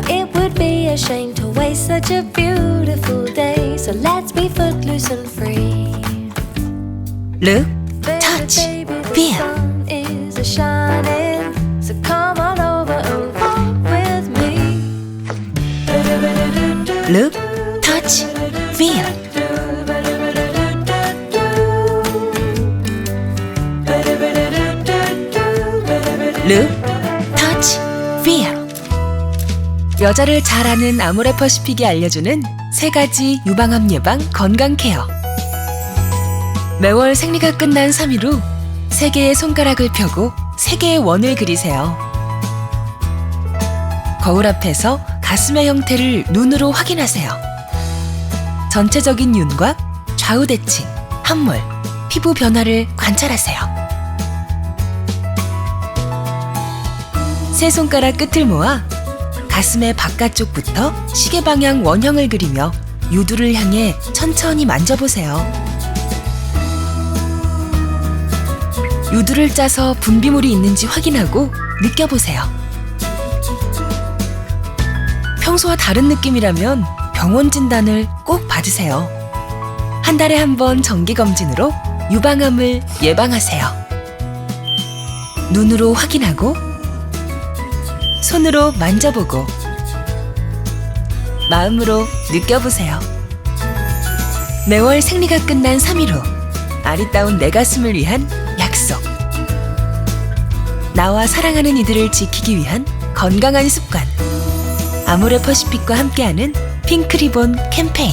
Now it would be a shame to waste such a beautiful day. So let's be footloose and free. Look, touch, feel. sun is a shining. So come on over and walk with me. Look, touch, feel. Look, touch, feel. 여자를 잘 아는 아모레퍼시픽이 알려주는 세 가지 유방암 예방 건강 케어. 매월 생리가 끝난 3일 후 세 개의 손가락을 펴고 세 개의 원을 그리세요. 거울 앞에서 가슴의 형태를 눈으로 확인하세요. 전체적인 윤곽, 좌우 대칭, 함몰, 피부 변화를 관찰하세요. 세 손가락 끝을 모아 가슴의 바깥쪽부터 시계 방향 원형을 그리며 유두를 향해 천천히 만져보세요. 유두를 짜서 분비물이 있는지 확인하고 느껴보세요. 평소와 다른 느낌이라면 병원 진단을 꼭 받으세요. 한 달에 한 번 정기 검진으로 유방암을 예방하세요. 눈으로 확인하고 손으로 만져보고 마음으로 느껴보세요. 매월 생리가 끝난 3일 후 아리따운 내 가슴을 위한 약속. 나와 사랑하는 이들을 지키기 위한 건강한 습관. 아모레 퍼시픽과 함께하는 핑크리본 캠페인